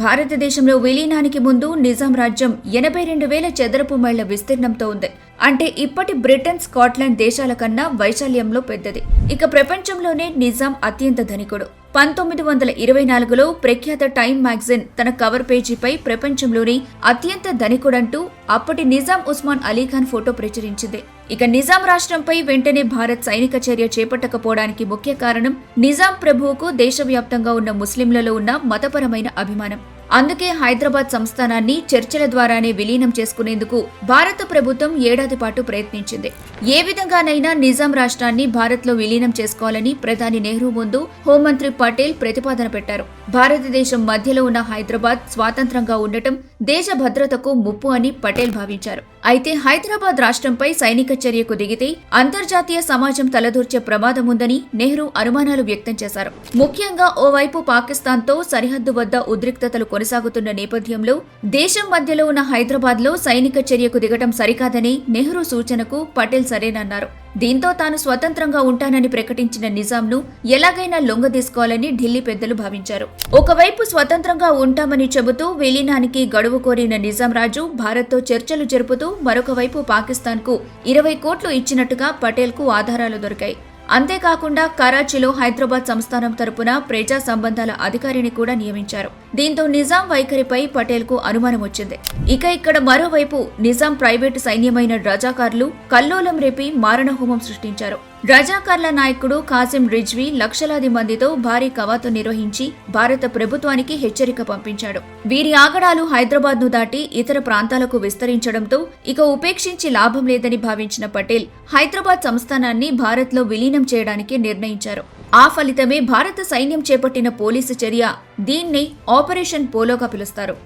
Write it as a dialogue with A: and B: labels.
A: భారతదేశంలో విలీనానికి ముందు నిజాం రాజ్యం ఎనభై రెండు వేల చదరపు మైళ్ళ విస్తీర్ణంతో ఉంది. అంటే ఇప్పటి బ్రిటన్ స్కాట్లాండ్ దేశాల కన్నా వైశాల్యంలో పెద్దది. ఇక ప్రపంచంలోనే నిజాం అత్యంత ధనికుడు. పంతొమ్మిది వందల ఇరవై నాలుగులో ప్రఖ్యాత టైమ్ మ్యాగజైన్ తన కవర్ పేజీపై ప్రపంచంలోని అత్యంత ధనికుడంటూ అప్పటి నిజాం ఉస్మాన్ అలీఖాన్ ఫోటో ప్రచురించింది. ఇక నిజాం రాష్ట్రంపై వెంటనే భారత్ సైనిక చర్య చేపట్టకపోవడానికి ముఖ్య కారణం నిజాం ప్రభువుకు దేశవ్యాప్తంగా ఉన్న ముస్లింలలో ఉన్న మతపరమైన అభిమానం. అందుకే హైదరాబాద్ సంస్థానాన్ని చర్చల ద్వారానే విలీనం చేసుకునేందుకు భారత ప్రభుత్వం ఏడాది పాటు ప్రయత్నించింది. ఏ విధంగానైనా నిజాం రాష్ట్రాన్ని భారత్లో విలీనం చేసుకోవాలని ప్రధాని నెహ్రూ ముందు హోంమంత్రి పటేల్ ప్రతిపాదన పెట్టారు. భారతదేశం మధ్యలో ఉన్న హైదరాబాద్ స్వాతంత్రంగా ఉండటం దేశ భద్రతకు ముప్పు అని పటేల్ భావించారు. అయితే హైదరాబాద్ రాష్ట్రంపై సైనిక చర్యకు దిగితే అంతర్జాతీయ సమాజం తలదూర్చే ప్రమాదం ఉందని నెహ్రూ అనుమానాలు వ్యక్తం చేశారు. ముఖ్యంగా ఓవైపు పాకిస్తాన్తో సరిహద్దు వద్ద ఉద్రిక్తతలు కొనసాగుతున్న నేపథ్యంలో దేశం మధ్యలో ఉన్న హైదరాబాద్లో సైనిక చర్యకు దిగటం సరికాదని నెహ్రూ సూచనకు పటేల్ సరేనన్నారు. దీంతో తాను స్వతంత్రంగా ఉంటానని ప్రకటించిన నిజాంను ఎలాగైనా లొంగదీసుకోవాలని ఢిల్లీ పెద్దలు భావించారు. ఒకవైపు స్వతంత్రంగా ఉంటామని చెబుతూ విలీనానికి గడువు కోరిన నిజాం రాజు భారత్తో చర్చలు జరుపుతూ మరొకవైపు పాకిస్తాన్కు ఇరవై కోట్లు ఇచ్చినట్టుగా పటేల్కు ఆధారాలు దొరికాయి. అంతేకాకుండా కరాచీలో హైదరాబాద్ సంస్థానం తరపున ప్రజా సంబంధాల అధికారిని కూడా నియమించారు. దీంతో నిజాం వైఖరిపై పటేల్కు అనుమానం వచ్చింది. ఇక ఇక్కడ మరోవైపు నిజాం ప్రైవేటు సైన్యమైన రజాకార్లు కల్లోలం రేపి మారణహోమం సృష్టించారు. రజాకార్ల నాయకుడు కాసిం రిజ్వీ లక్షలాది మందితో భారీ కవాతు నిర్వహించి భారత ప్రభుత్వానికి హెచ్చరిక పంపించాడు. వీరి ఆగడాలు హైదరాబాద్ను దాటి ఇతర ప్రాంతాలకు విస్తరించడంతో ఇక ఉపేక్షించి లాభం లేదని భావించిన పటేల్ హైదరాబాద్ సంస్థానాన్ని భారత్లో విలీనం చేయడానికి నిర్ణయించారు. ఆ ఫలితమే భారత సైన్యం చేపట్టిన పోలీసు చర్య. దీన్నే ఆపరేషన్ పోలోగా పిలుస్తారు.